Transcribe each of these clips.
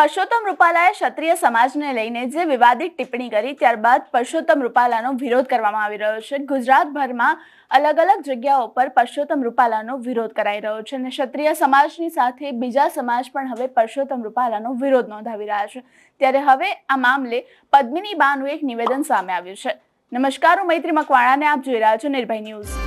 પરસોત્તમ રૂપાલાએ ક્ષત્રિય સમાજને લઈને જે વિવાદિત ટિપ્પણી કરી, ત્યારબાદ પરસોત્તમ રૂપાલાનો વિરોધ કરવામાં આવી રહ્યો છે. ગુજરાતભરમાં અલગ અલગ જગ્યાઓ પર પરસોત્તમ રૂપાલાનો વિરોધ કરાઈ રહ્યો છે અને ક્ષત્રિય સમાજની સાથે બીજા સમાજ પણ હવે પરસોત્તમ રૂપાલાનો વિરોધ નોંધાવી રહ્યા છે. ત્યારે હવે આ મામલે પદ્મિની બાનું એક નિવેદન સામે આવ્યું છે. નમસ્કાર, હું મૈત્રી મકવાણાને આપ જોઈ રહ્યા છો નિર્ભય ન્યૂઝ.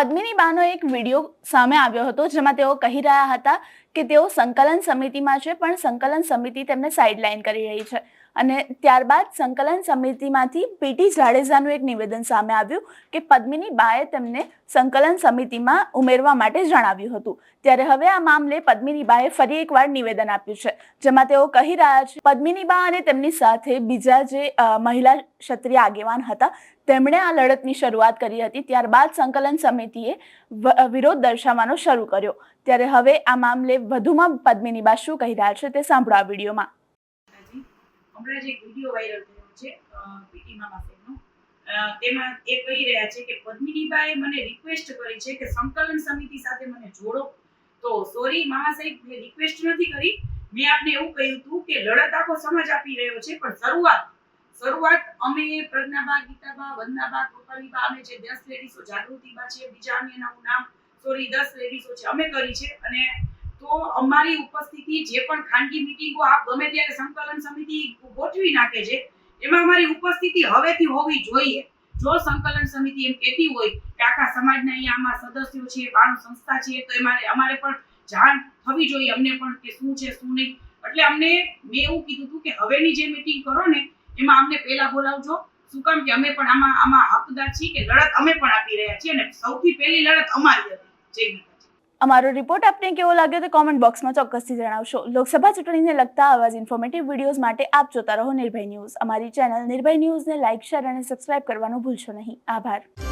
પદ્મિની બાનો એક વીડિયો સામે આવ્યો હતો, જેમાં તેઓ કહી રહ્યા હતા કે તેઓ સંકલન સમિતિમાં છે, પણ સંકલન સમિતિ તેમને સાઇડલાઇન કરી રહી છે. અને ત્યારબાદ સંકલન સમિતિમાંથી પીટી જાડેજાનું એક નિવેદન સામે આવ્યું કે પદ્મિની બાએ તેમને સંકલન સમિતિમાં ઉમેરવા માટે જણાવ્યું હતું. ત્યારે હવે આ મામલે પદ્મિની બાએ ફરી એકવાર નિવેદન આપ્યું છે, જેમાં તેઓ કહી રહ્યા છે, પદ્મિની બા અને તેમની સાથે બીજા જે મહિલા ક્ષત્રિય આગેવાન હતા તેમણે આ લડતની શરૂઆત કરી હતી. ત્યારબાદ સંકલન સમિતિએ વિરોધ દર્શાવવાનો શરૂ કર્યો. ત્યારે હવે આ મામલે વધુમાં પદ્મિની બા શું કહી રહ્યા છે તે સાંભળો આ વિડીયોમાં. હમણાં જે વીડિયો વાયરલ થયો છે પીટીમા. અ, તેમાં એ કહી રહ્યા છે કે પદ્મિનીબાએ મને રિક્વેસ્ટ કરી છે કે સંકલન સમિતિ સાથે મને જોડો. તો સોરી મામા સાહેબ મેં રિક્વેસ્ટ નથી કરી. મેં આપને એવું કહ્યું હતું કે લડત આખો સમાજ આપી રહ્યો છે પણ શરૂઆત શરૂઆત અમે પ્રજ્ઞાબા, ગીતાબા, વંદનાબા, કૃપાલીબા, અમે જે દસ લેડીઝો જાગૃતિબા છે, બીજા અન્યનું નામ સોરી દસ લેડીઝો છે, અમે કરી છે. અને તો અમારી ઉપસ્થિતિ જે પણ ખાનગી મિટિંગો આપ ગમે ત્યારે સંકલન સમિતિ ગોઠવી નાખે છે, એમાં અમારી ઉપસ્થિતિ હવેથી હોવી જોઈએ. જો સંકલન સમિતિ એમ કહેતી હોય કે આખા સમાજના અહીંયા આમાં સદસ્યો છે બાણું સંસ્થા છે, તો અમારે અમારે પણ જાણ થવી જોઈએ અમને પણ કે શું છે, શું નહીં. એટલે અમને મેં એવું કીધું હતું કે હવેની જે મિટિંગ કરો ને એમાં અમને પહેલા બોલાવજો. શું કામ કે અમે પણ આમાં આમાં હકદાર છીએ કે લડત અમે પણ આપી રહ્યા છીએ અને સૌથી પહેલી લડત અમારી હતી. જય અમારો રિપોર્ટ આપને કેવો લાગ્યો તે કોમેન્ટ બોક્સમાં ચોક્કસથી જણાવશો. લોકસભા ચૂંટણીને લગતા આવા જ ઇન્ફોર્મેટિવ વિડીયોઝ માટે આપ જોતા રહો નિર્ભય ન્યૂઝ. અમારી ચેનલ નિર્ભય ન્યૂઝને લાઇક શેર અને સબસ્ક્રાઇબ કરવાનું ભૂલશો નહીં. આભાર.